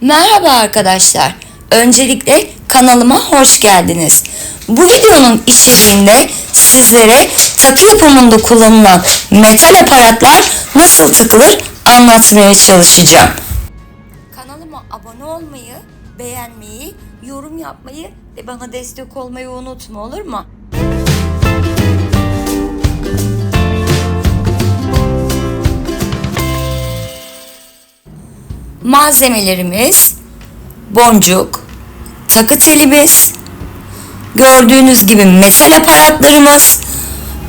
Merhaba arkadaşlar. Öncelikle kanalıma hoş geldiniz. Bu videonun içeriğinde sizlere takı yapımında kullanılan metal aparatlar nasıl takılır anlatmaya çalışacağım. Kanalıma abone olmayı, beğenmeyi, yorum yapmayı ve bana destek olmayı unutma olur mu? Malzemelerimiz boncuk, takı telimiz, gördüğünüz gibi metal aparatlarımız,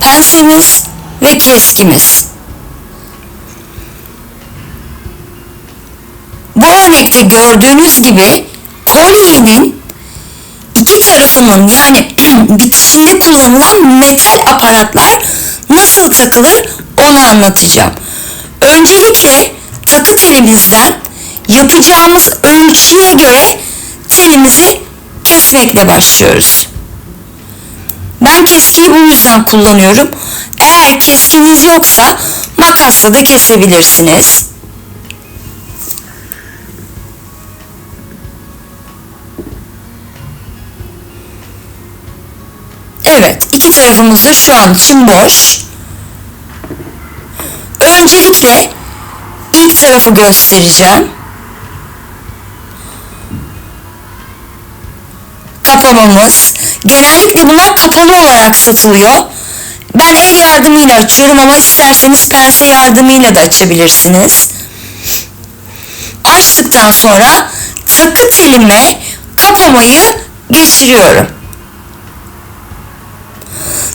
pensemiz ve keskimiz. Bu örnekte gördüğünüz gibi kolyenin iki tarafının yani bitişinde kullanılan metal aparatlar nasıl takılır onu anlatacağım. Öncelikle takı telimizden yapacağımız ölçüye göre telimizi kesmekle başlıyoruz. Ben keskiyi bu yüzden kullanıyorum. Eğer keskiniz yoksa makasla da kesebilirsiniz. Evet, iki tarafımız da şu an için boş. Öncelikle ilk tarafı göstereceğim. Kapamamız. Genellikle bunlar kapalı olarak satılıyor. Ben el yardımıyla açıyorum ama isterseniz pense yardımıyla da açabilirsiniz. Açtıktan sonra takı telime kapamayı geçiriyorum.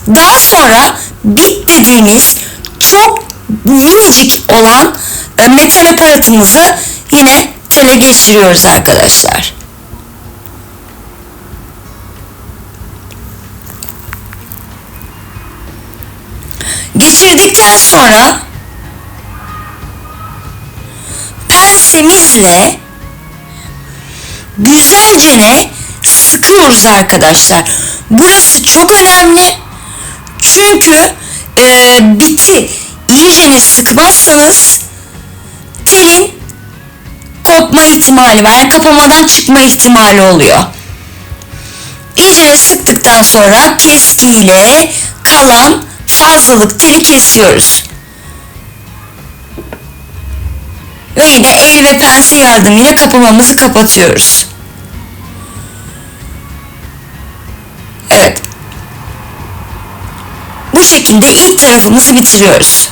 Daha sonra bit dediğimiz çok minicik olan e, metal aparatımızı yine tele geçiriyoruz arkadaşlar. Sonra pensemizle güzelce sıkıyoruz arkadaşlar. Burası çok önemli. Çünkü e, biti iyicene sıkmazsanız telin kopma ihtimali var. Yani kapamadan çıkma ihtimali oluyor. İyicene sıktıktan sonra keskiyle kalan fazlalık teli kesiyoruz. Ve yine el ve pense yardımıyla kapamamızı kapatıyoruz. Evet. Bu şekilde ilk tarafımızı bitiriyoruz.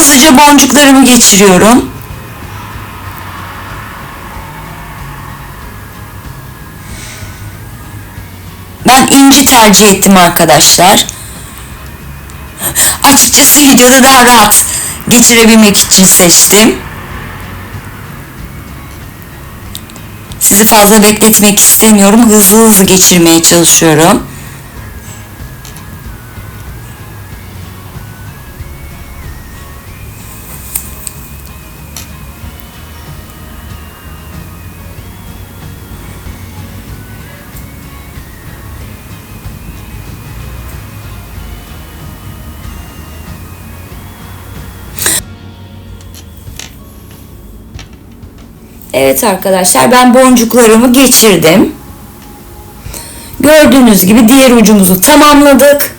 Hızlıca boncuklarımı geçiriyorum. Ben inci tercih ettim arkadaşlar. Açıkçası videoda daha rahat geçirebilmek için seçtim. Sizi fazla bekletmek istemiyorum. Hızlı hızlı geçirmeye çalışıyorum. Evet arkadaşlar ben boncuklarımı geçirdim. Gördüğünüz gibi diğer ucumuzu tamamladık.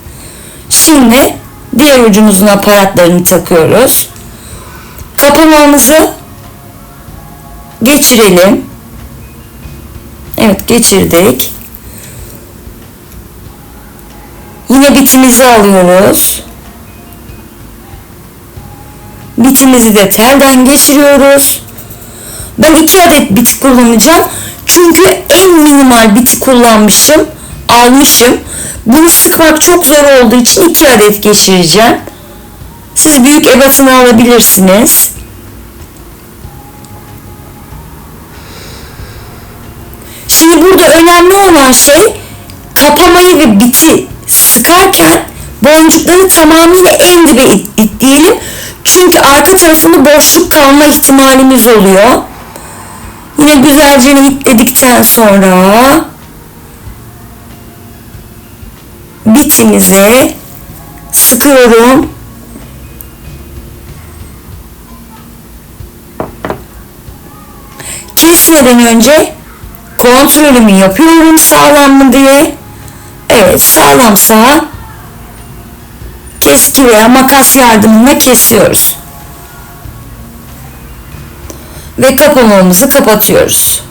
Şimdi diğer ucumuzun aparatlarını takıyoruz. Kapamamızı geçirelim. Evet geçirdik. Yine bitimizi alıyoruz. Bitimizi de telden geçiriyoruz. Ben iki adet biti kullanacağım. Çünkü en minimal biti kullanmışım. Almışım. Bunu sıkmak çok zor olduğu için iki adet geçireceğim. Siz büyük ebatını alabilirsiniz. Şimdi burada önemli olan şey kapamayı ve biti sıkarken boncukları tamamıyla en dibe it- itleyelim. Çünkü arka tarafında boşluk kalma ihtimalimiz oluyor. Yine güzelce ilikledikten sonra bitimizi sıkıyorum. Kesmeden önce kontrolümü yapıyorum sağlam mı diye. Evet sağlamsa kes veya makas yardımıyla kesiyoruz. Ve kapamamızı kapatıyoruz.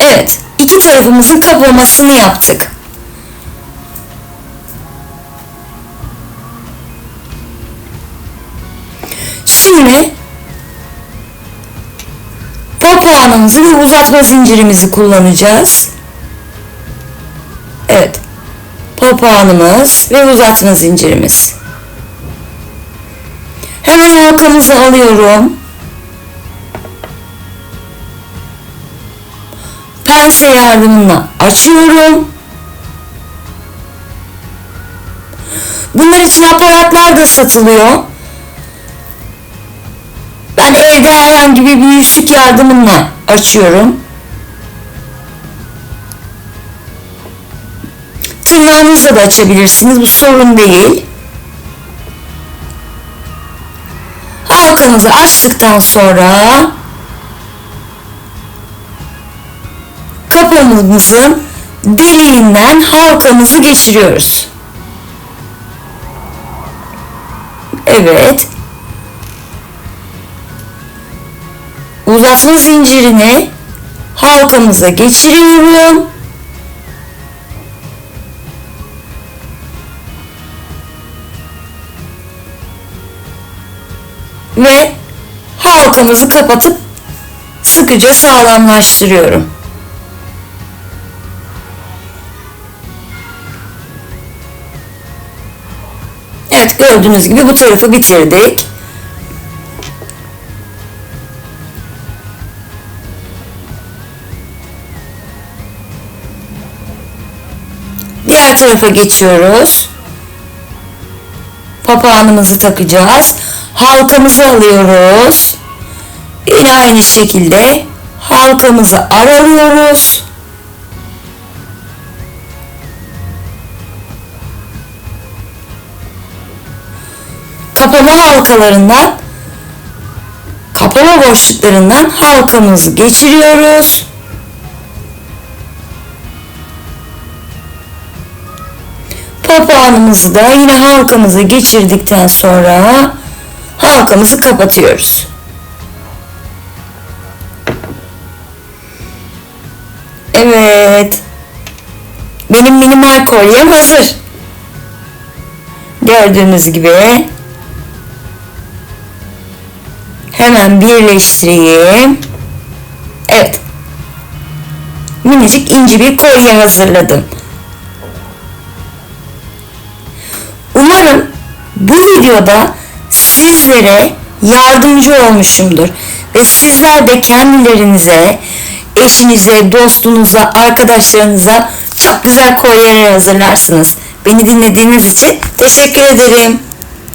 Evet, iki tarafımızın kapamasını yaptık. Şimdi papağanımızı ve uzatma zincirimizi kullanacağız. Papağanımız ve uzatma zincirimiz. Hemen halkamızı alıyorum. Pense yardımıyla açıyorum. Bunlar için aparatlar da satılıyor. Ben evde herhangi bir yüzük yardımıyla açıyorum. Tırnağınızla da açabilirsiniz. Bu sorun değil. Halkamızı açtıktan sonra kapağımızın deliğinden halkamızı geçiriyoruz. Evet. Uzatma zincirini halkamıza geçiriyorum. Ve halkamızı kapatıp sıkıca sağlamlaştırıyorum. Evet gördüğünüz gibi bu tarafı bitirdik. Diğer tarafa geçiyoruz. Papağanımızı takacağız. Halkamızı alıyoruz. Yine aynı şekilde halkamızı aralıyoruz. Kapama halkalarından kapama boşluklarından halkamızı geçiriyoruz. Papağanımızı da yine halkamızı geçirdikten sonra halkamızı kapatıyoruz. Evet. Benim minimal kolyem hazır. Gördüğünüz gibi hemen birleştireyim. Evet. Minicik ince bir kolye hazırladım. Umarım bu videoda sizlere yardımcı olmuşumdur. Ve sizler de kendilerinize, eşinize, dostunuza, arkadaşlarınıza çok güzel kolyeler hazırlarsınız. Beni dinlediğiniz için teşekkür ederim.